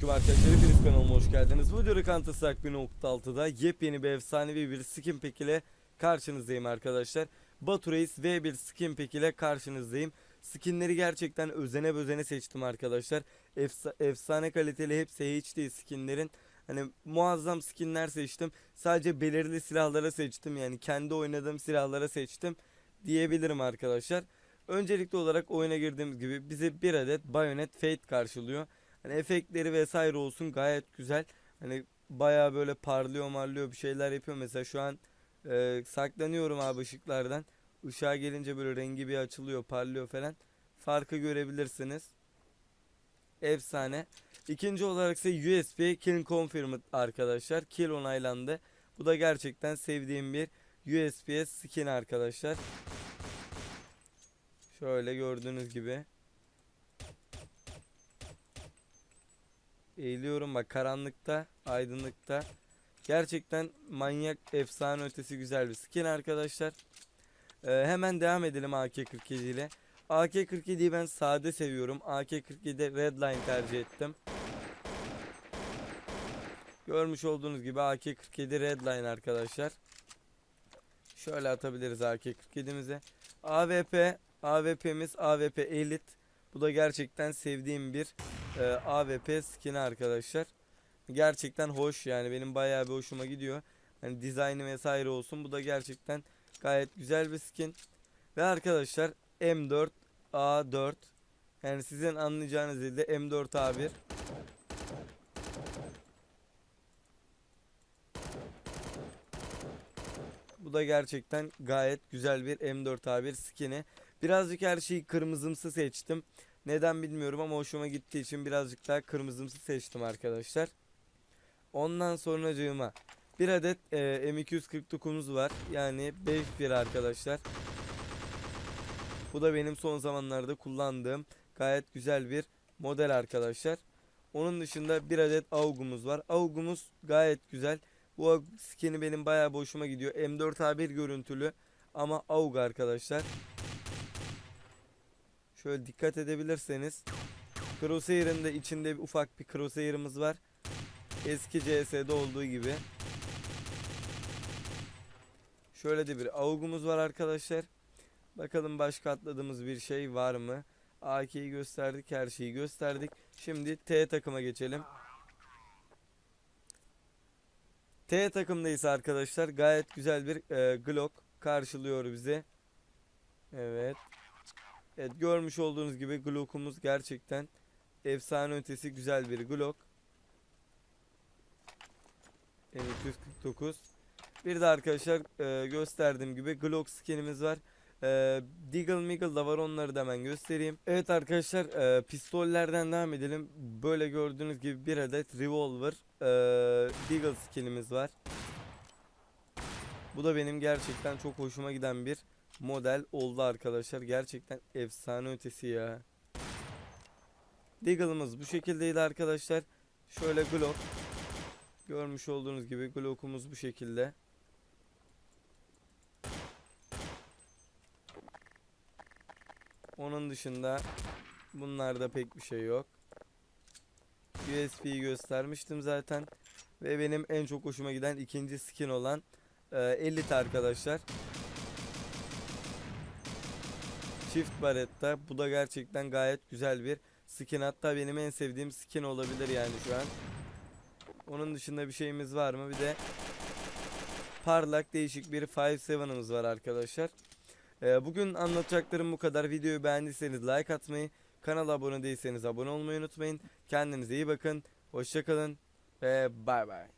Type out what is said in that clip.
Selamünaleyküm arkadaşlar. Hepiniz kanalıma hoş geldiniz. Bu videoda Strike 1.6'da yepyeni bir efsanevi bir skin pack ile karşınızdayım arkadaşlar. Batu Reis V1 skin pack ile karşınızdayım. Skinleri gerçekten özene bözene seçtim arkadaşlar. Efsa- efsane kaliteli hepsi HD skinlerin. Hani muazzam skinler seçtim. Sadece belirli silahlara seçtim. Yani kendi oynadığım silahlara seçtim diyebilirim arkadaşlar. Öncelikli olarak oyuna girdiğimiz gibi bize bir adet Bayonet Fate karşılıyor. Hani efektleri vesaire olsun gayet güzel. Hani baya böyle parlıyor marlıyor bir şeyler yapıyor. Mesela şu an e, saklanıyorum abi ışıklardan. Işığa gelince böyle rengi bir açılıyor parlıyor falan. Farkı görebilirsiniz. Efsane. İkinci olarak ise USB Kill Confirmed arkadaşlar. Kill onaylandı. Bu da gerçekten sevdiğim bir USB skin arkadaşlar. Şöyle gördüğünüz gibi. Eğiliyorum bak karanlıkta, aydınlıkta. Gerçekten manyak, efsane ötesi güzel bir skin arkadaşlar. Ee, hemen devam edelim AK-47 ile. AK-47'yi ben sade seviyorum. AK-47'de Redline tercih ettim. Görmüş olduğunuz gibi AK-47 Redline arkadaşlar. Şöyle atabiliriz AK-47'mize. AWP, AWP'miz AWP Elite. Bu da gerçekten sevdiğim bir e, AWP skin'i arkadaşlar. Gerçekten hoş yani benim bayağı bir hoşuma gidiyor. Hani dizaynı vesaire olsun. Bu da gerçekten gayet güzel bir skin. Ve arkadaşlar M4 A4 yani sizin anlayacağınız dilde M4 A1 Bu da gerçekten gayet güzel bir M4A1 skin'i. Birazcık her şeyi kırmızımsı seçtim. Neden bilmiyorum ama hoşuma gittiği için birazcık daha kırmızımsı seçtim arkadaşlar. Ondan sonracığıma bir adet e, M249'umuz var. Yani 5 arkadaşlar. Bu da benim son zamanlarda kullandığım gayet güzel bir model arkadaşlar. Onun dışında bir adet AUG'umuz var. AUG'umuz gayet güzel. Bu skin'i benim bayağı bir hoşuma gidiyor. M4A1 görüntülü ama AUG arkadaşlar. Şöyle dikkat edebilirseniz Crosshair'ın da içinde bir ufak bir crosshair'ımız var. Eski CS'de olduğu gibi. Şöyle de bir AUG'umuz var arkadaşlar. Bakalım başka atladığımız bir şey var mı? AK'yi gösterdik, her şeyi gösterdik. Şimdi T takıma geçelim. T takımdayız arkadaşlar. Gayet güzel bir e, Glock karşılıyor bizi. Evet. Evet görmüş olduğunuz gibi Glock'umuz gerçekten efsane ötesi güzel bir Glock. M249. Bir de arkadaşlar e, gösterdiğim gibi Glock skinimiz var. E, Deagle Meagle da var onları da hemen göstereyim. Evet arkadaşlar e, pistollerden devam edelim. Böyle gördüğünüz gibi bir adet revolver e, Deagle skinimiz var. Bu da benim gerçekten çok hoşuma giden bir model oldu arkadaşlar. Gerçekten efsane ötesi ya. Deagle'ımız bu şekildeydi arkadaşlar. Şöyle Glock. Görmüş olduğunuz gibi Glock'umuz bu şekilde. Onun dışında bunlarda pek bir şey yok. USB'yi göstermiştim zaten. Ve benim en çok hoşuma giden ikinci skin olan e, Elite arkadaşlar. Çift baretta. Bu da gerçekten gayet güzel bir skin. Hatta benim en sevdiğim skin olabilir yani şu an. Onun dışında bir şeyimiz var mı? Bir de parlak değişik bir 5.7'ımız var arkadaşlar. Ee, bugün anlatacaklarım bu kadar. Videoyu beğendiyseniz like atmayı, kanala abone değilseniz abone olmayı unutmayın. Kendinize iyi bakın. Hoşçakalın ve bay bay.